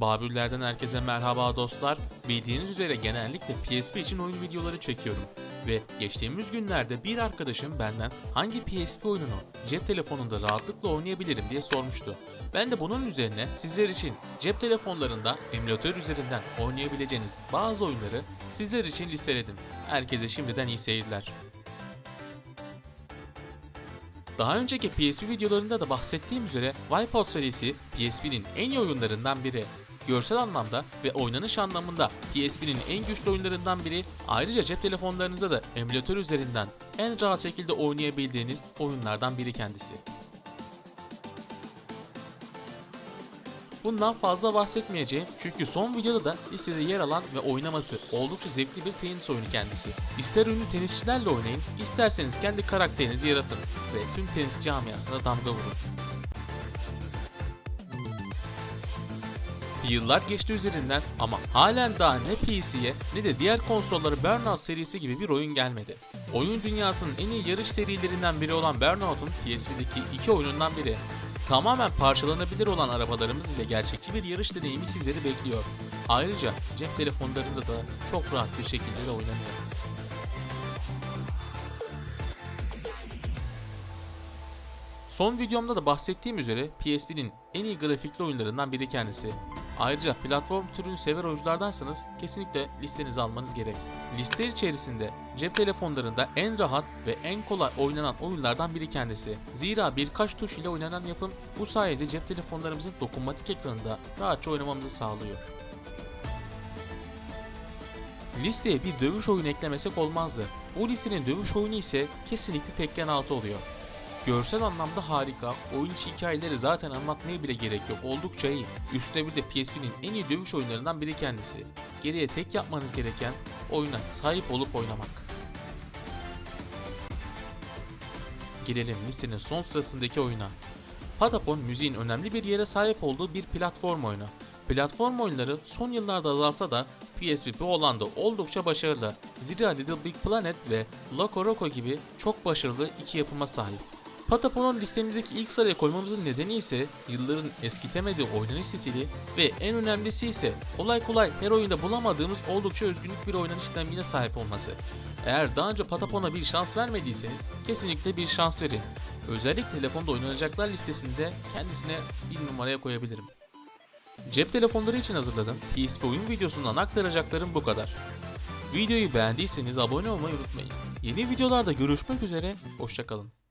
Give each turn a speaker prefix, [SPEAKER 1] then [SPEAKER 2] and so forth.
[SPEAKER 1] Babürlerden herkese merhaba dostlar. Bildiğiniz üzere genellikle PSP için oyun videoları çekiyorum. Ve geçtiğimiz günlerde bir arkadaşım benden hangi PSP oyununu cep telefonunda rahatlıkla oynayabilirim diye sormuştu. Ben de bunun üzerine sizler için cep telefonlarında emülatör üzerinden oynayabileceğiniz bazı oyunları sizler için listeledim. Herkese şimdiden iyi seyirler. Daha önceki PSP videolarında da bahsettiğim üzere Wipeout serisi PSP'nin en iyi oyunlarından biri. Görsel anlamda ve oynanış anlamında PSP'nin en güçlü oyunlarından biri. Ayrıca cep telefonlarınıza da emülatör üzerinden en rahat şekilde oynayabildiğiniz oyunlardan biri kendisi. Bundan fazla bahsetmeyeceğim çünkü son videoda da listede yer alan ve oynaması oldukça zevkli bir tenis oyunu kendisi. İster ünlü tenisçilerle oynayın, isterseniz kendi karakterinizi yaratın ve tüm tenis camiasına damga vurun. Yıllar geçti üzerinden ama halen daha ne PC'ye ne de diğer konsollara Burnout serisi gibi bir oyun gelmedi. Oyun dünyasının en iyi yarış serilerinden biri olan Burnout'un PSP'deki iki oyunundan biri. Tamamen parçalanabilir olan arabalarımız ile gerçekçi bir yarış deneyimi sizleri bekliyor. Ayrıca cep telefonlarında da çok rahat bir şekilde de oynanıyor. Son videomda da bahsettiğim üzere PSP'nin en iyi grafikli oyunlarından biri kendisi. Ayrıca platform türünü sever oyunculardansanız kesinlikle listenize almanız gerek. Liste içerisinde cep telefonlarında en rahat ve en kolay oynanan oyunlardan biri kendisi. Zira birkaç tuş ile oynanan yapım bu sayede cep telefonlarımızın dokunmatik ekranında rahatça oynamamızı sağlıyor. Listeye bir dövüş oyunu eklemesek olmazdı. Bu listenin dövüş oyunu ise kesinlikle Tekken 6 oluyor. Görsel anlamda harika, oyun içi hikayeleri zaten anlatmaya bile gerek yok, oldukça iyi. Üstüne bir de PSP'nin en iyi dövüş oyunlarından biri kendisi. Geriye tek yapmanız gereken oyuna sahip olup oynamak. Gelelim listenin son sırasındaki oyuna. Patapon müziğin önemli bir yere sahip olduğu bir platform oyunu. Platform oyunları son yıllarda azalsa da PSP bu alanda oldukça başarılı. Zira Little Big Planet ve Loco Roco gibi çok başarılı iki yapıma sahip. Patapon'un listemizdeki ilk sıraya koymamızın nedeni ise yılların eskitemediği oynanış stili ve en önemlisi ise kolay kolay her oyunda bulamadığımız oldukça özgünlük bir oynanış dinamiğine sahip olması. Eğer daha önce Patapon'a bir şans vermediyseniz kesinlikle bir şans verin. Özellikle telefonda oynanacaklar listesinde kendisine bir numaraya koyabilirim. Cep telefonları için hazırladım. PSP oyun videosundan aktaracaklarım bu kadar. Videoyu beğendiyseniz abone olmayı unutmayın. Yeni videolarda görüşmek üzere, hoşçakalın.